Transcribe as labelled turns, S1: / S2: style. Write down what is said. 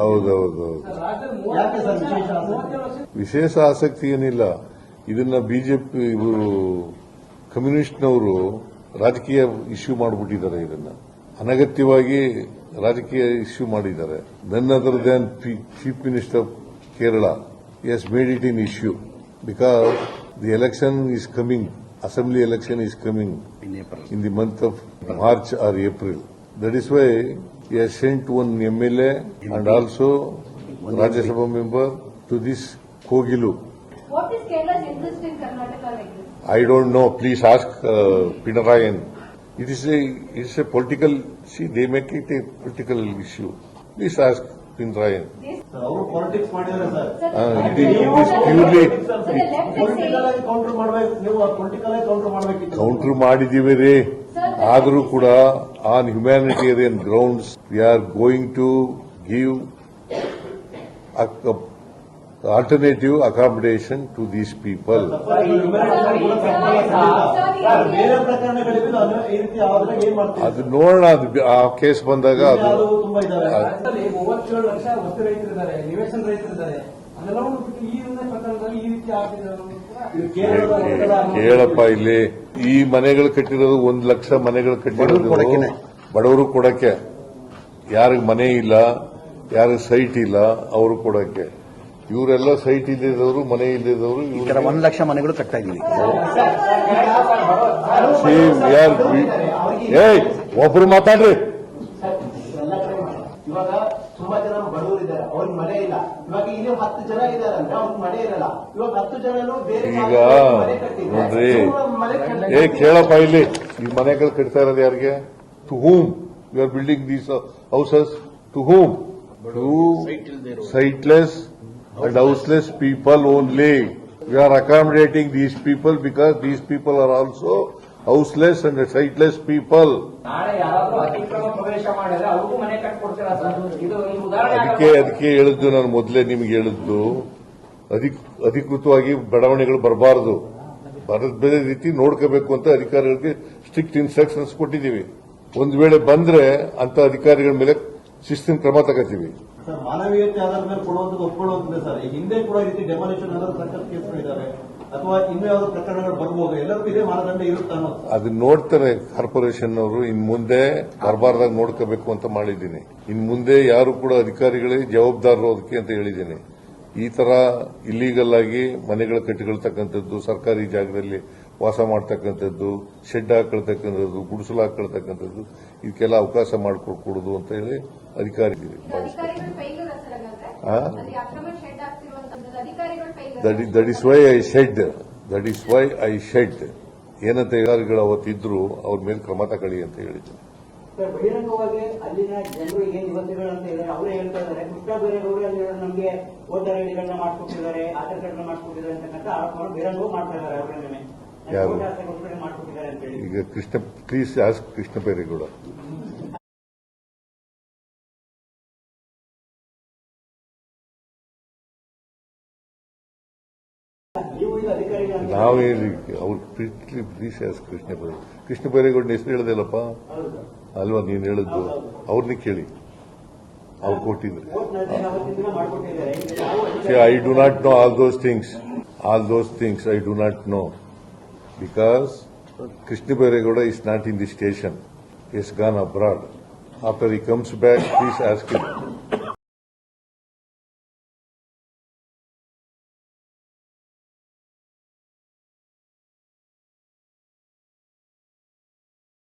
S1: ಹೌದೌದು.
S2: ಯಾಕೆ ಸರ್ ವಿಶೇಷ ಆಸಕ್ತಿ?
S1: ಏನಿಲ್ಲ. ಇದನ್ನ ಬಿಜೆಪಿ ಇವರು ಕಮ್ಯುನಿಸ್ಟ್ನವರು ರಾಜಕೀಯ ಇಶ್ಯೂ ಮಾಡಿಬಿಟ್ಟಿದ್ದಾರೆ ಇದನ್ನ. ಅನಗತ್ಯವಾಗಿ ರಾಜಕೀಯ ಇಶ್ಯೂ ಮಾಡಿದ್ದಾರೆ. ನನ್ನ other than chief minister of Kerala has made it in issue because the election is coming assembly election is coming in the month of March or April that is why he has sent one MLA and also Rajya Sabha member to this Kogilu.
S3: What is Kerala's interest in Karnataka like this?
S1: I don't know. Please ask uh, Pinarayan. It is a it is a political. See, they make it a political issue. Please ask Pinarayan.
S2: ಅವರು politics ಮಾಡಿದ್ದಾರೆ sir
S1: Ah,
S2: political ಆಗಿ counter ಮಾಡ್ಬೇಕು ನೀವು political ಆಗಿ counter ಮಾಡಬೇಕಿತ್ತು
S1: counter ಮಾಡಿದ್ದೀವಿ ರೀ ಆದರೂ ಕೂಡ on humanitarian grounds we are going to give alternative accommodation to these people ಅದು ನೋಡೋಣ ಅದು ಆ ಕೇಸ್ ಬಂದಾಗ ಅದು ಕೇಳಪ್ಪ ಇಲ್ಲಿ ಈ ಮನೆಗಳು ಕಟ್ಟಿರೋದು ಒಂದ್ ಲಕ್ಷ ಮನೆಗಳು ಕಟ್ಟಿರೋದು. ಬಡವರು ಕೊಡಕ್ಕೆ. ಯಾರಿಗ ಮನೆ ಇಲ್ಲ ಯಾರಿಗ ಸೈಟ್ ಇಲ್ಲ ಅವರು ಕೊಡಕ್ಕೆ. ಇವರೆಲ್ಲ ಸೈಟ್ ಇಲ್ಲದವರು ಮನೆ ಇಲ್ಲದವರು
S4: ಒಂದ್ ಲಕ್ಷ ಮನೆಗಳು ಕಟ್ತಾ ಇದ್ದೀವಿ.
S1: ಏಯ್ ಒಬ್ರು ಮಾತಾಡ್ರಿ.
S2: ಇವಾಗ ತುಂಬಾ ಜನ ಅವ್ರಿಗೆ ಮನೆ ಇಲ್ಲ. ಇವಾಗ ಇಲ್ಲಿ ಹತ್ತು ಜನ ಇದ್ದಾರೆ ಅಂದ್ರೆ ಅವ್ರಿಗೆ ಮನೆ ಇರಲ್ಲ. ಇವಾಗ ಹತ್ತು ಜನನು ಬೇರೆ
S1: ಈಗ
S2: ಜಾಗದಲ್ಲಿ ಮನೆ ಕಟ್ಟಿದ್ರೆ
S1: ನೋಡ್ರಿ.
S2: ಇವ್ರ ಮನೆ ಕಟ್ಟಿ-
S1: ಏ ಕೇಳಪ್ಪ ಇಲ್ಲಿ. ಈ ಮನೆಗಳು ಕಟ್ತಾ ಇರೋದು ಯಾರಿಗೆ? To whom you are building these houses to whom to siteless and houseless people only you are accommodating these people because these people are also houseless and siteless people ಅದಕ್ಕೆ? ಅದಕ್ಕೆ ಹೇಳಿದ್ದು ನಾನು ಮೊದಲೇ ನಿಮ್ಗೆ ಹೇಳಿದ್ದು. ಅಧಿಕ್ ಅಧಿಕೃತವಾಗಿ ಬಡಾವಣೆಗಳು ಬರಬಾರದು. ಬರದ ಬೇರೆ ರೀತಿ ನೋಡ್ಕೋಬೇಕು ಅಂತ ಅಧಿಕಾರಿಗಳಿಗೆ ಸ್ಟ್ರಿಕ್ಟ್ ಇನ್ಸ್ಟ್ರಕ್ಷನ್ಸ್ ಕೊಟ್ಟಿದ್ದೀವಿ. ಒಂದು ವೇಳೆ ಬಂದ್ರೆ ಅಂತ ಅಧಿಕಾರಿಗಳ ಮೇಲೆ ಶಿಸ್ತಿನ ಕ್ರಮ ತಗೋತೀವಿ.
S2: ಸರ್ ಮಾನವೀಯತೆ ಆಧಾರದ ಮೇಲೆ ಕೊಡುವಂತದ್ದು ಒಪ್ಕೊಳ್ಳುವಂತದ್ದೇ ಸರ್. ಈ ಹಿಂದೆ ಕೂಡ ಈ ರೀತಿ ಡೆಮಾಲಿಷನ್ ಆದ ಸಾಕಷ್ಟು ಕೇಸ್ಗಳಿದ್ದಾವೆ ಅಥವಾ ಇನ್ನೂ ಯಾವ್ದು ಪ್ರಕರಣಗಳು ಬರಬಹುದು ಎಲ್ಲರಿಗೂ ಇದೇ ಮಾನದಂಡ ಇರುತ್ತೆ ಅನ್ನೋದು.
S1: ಅದನ್ನ ನೋಡ್ತಾರೆ ಕಾರ್ಪೊರೇಷನ್ ಅವರು ಇನ್ ಮುಂದೆ ಕಾರ್ಬಾರ್ದಾಗ ನೋಡ್ಕೋಬೇಕು ಅಂತ ಮಾಡಿದ್ದೀನಿ. ಇನ್ ಮುಂದೆ ಯಾರು ಕೂಡ ಅಧಿಕಾರಿಗಳೇ ಜವಾಬ್ದಾರರು ಅದಕ್ಕೆ ಅಂತ ಹೇಳಿದ್ದೀನಿ. ಈ ತರ ಇಲ್ಲೀಗಲ್ ಆಗಿ ಮನೆಗಳ ಕಟ್ಟಿಕೊಳ್ತಕ್ಕಂಥದ್ದು ಸರ್ಕಾರಿ ಜಾಗದಲ್ಲಿ ವಾಸ ಮಾಡ್ತಕ್ಕಂಥದ್ದು ಶೆಡ್ ಹಾಕೊಳ್ತಕ್ಕಂಥದ್ದು ಗುಡಿಸಲು ಹಾಕೊಳ್ತಕ್ಕಂಥದ್ದು ಇದಕ್ಕೆಲ್ಲ ಅವಕಾಶ ಮಾಡಿಕೊಡ್ಕೊಡುದು ಅಂತ ಹೇಳಿ ಅಧಿಕಾರಿ
S3: ಅಧಿಕಾರಿಗಳು ಫೈಲೂರ್ ಸರ್ ಹಾಗಾದ್ರೆ
S1: ಆ?
S3: ಅಲ್ಲಿ ಅಕ್ರಮ ಶೆಡ್ ಆಗ್ತಿರುವಂತದ್ದು ಅಧಿಕಾರಿಗಳು failure
S1: that is that is why I said that is why I said ಏನಂತ ತಯಾರಿಗಳು ಅವತ್ತಿದ್ರು ಅವ್ರ ಮೇಲೆ ಕ್ರಮ ತಗೊಳ್ಳಿ ಅಂತ ಹೇಳಿದ್ರು.
S5: ಸರ್ ಬಹಿರಂಗವಾಗಿ ಅಲ್ಲಿನ ಜನರು ಏನ್ ಯುವತಿಗಳು ಅಂತ ಇದ್ದಾರೆ ಅವರೇ ಹೇಳ್ತಾ ಇದ್ದಾರೆ. ಕೃಷ್ಣ ಬೈರೇಗೌಡರು ಅಲ್ಲಿ ನಮಗೆ ವೋಟರ್ ಐಡಿಗಳನ್ನ ಮಾಡ್ಕೊಟ್ಟಿದ್ದಾರೆ ಆಧಾರ್ ಕಾರ್ಡ್ ಮಾಡ್ಕೊಟ್ಟಿದ್ದಾರೆ ಅಂತಕ್ಕಂಥ ಆರೋಪವನ್ನು ಮಾಡ್ತಾ ಇದ್ದಾರೆ ಅವರ ಮೇಲೆ ಮಾಡ್ಕೊಟ್ಟಿದ್ದಾರೆ ಅಂತ ಹೇಳಿ.
S1: ಈಗ ಕೃಷ್ಣ ಪ್ಲೀಸ್ ಆಸ್ಕ್ ಕೃಷ್ಣ ಬೈರೇಗೌಡ
S5: ನೀವು
S1: ಅವ್ರು ಪ್ಲೀಸ್ ಆಸ್ಕ್ ಕೃಷ್ಣ ಬೈರೇಗೌಡ ಕೃಷ್ಣ ಬೈರೇಗೌಡನ ಹೆಸರು ಹೇಳದಿಲ್ಲಪ್ಪ? ಅಲ್ವಾ ನೀನು ಹೇಳಿದ್ದು ಅವ್ರನ್ನ ಕೇಳಿ. ಅವ್ರು ಕೊಟ್ಟಿದ್ರು. I do not know all those things all those things I do not know because Krishna Byregowda is not in the station is gone abroad after he comes back please ask